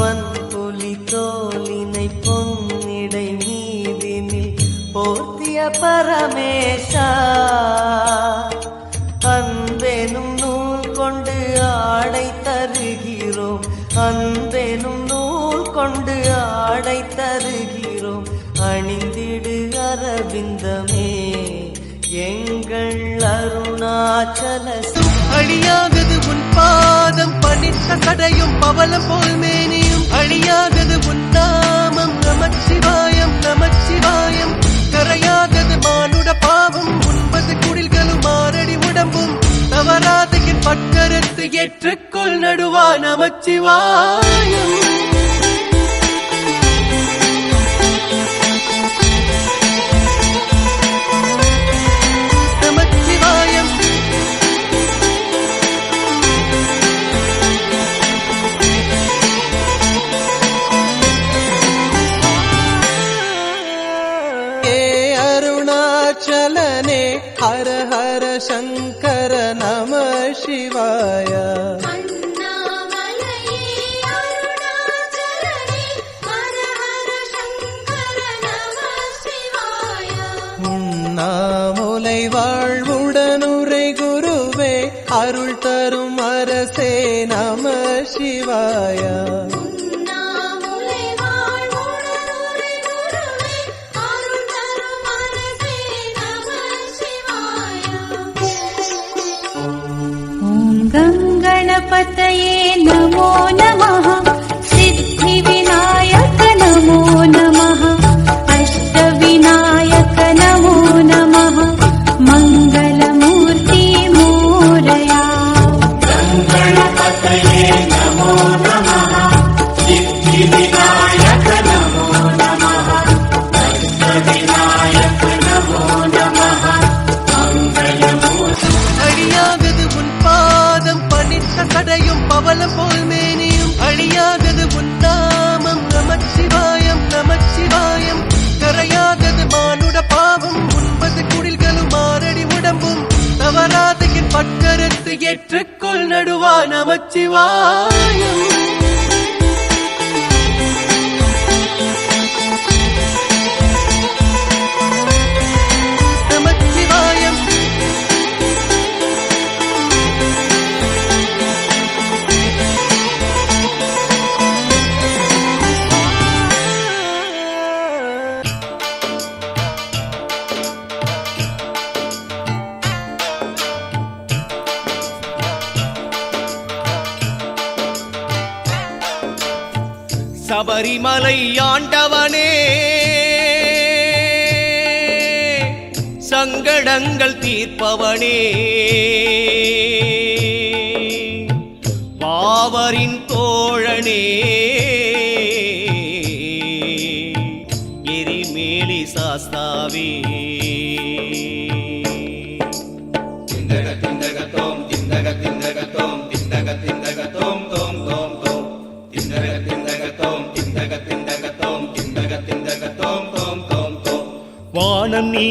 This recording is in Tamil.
வன்புலி தோலினை பொன்னிடை மீதினில் போர்த்திய பரமேஷா அன்பெனும் நூல் கொண்டு ஆடை தருகிறோம். அன்பெனும் நூல் கொண்டு ஆடை தருகிறோம். அணிந்திடு அரவிந்தமே எங்கள் அருணாச்சல அழியாதது உன் பாதம் பனித்த கடையும் பவளம் போல் மேனியும் அழியாதது உன் நாமம் நமச்சிவாயம் நமச்சிவாயம். கரையாதது மானுட பாவம் உண்பது குடில்களும் மாரடி உடம்பும். தவறாதையின் பக்கரத்து பட்டரத்து ஏற்றுக்கொள் நடுவா நமச்சிவாயம். அருணாச்சலனே ஹர ஹர சங்கர நம சிவாய அண்ணாமலையே அருணாச்சலனே ஹர ஹர சங்கர நம சிவாய உண்ணாமுலை வாழ்வுடனுரை குருவே அருள் தரும் அரசே நம சிவாய गङ्गणपतये नमो नमः ஏற்றுக்கொள் நடுவா நமச்சிவா சபரிமலை ஆண்டவனே. சங்கடங்கள் தீர்ப்பவனே. பாவரின் தோழனே. எரிமேலி சாஸ்தாவே வானம் มี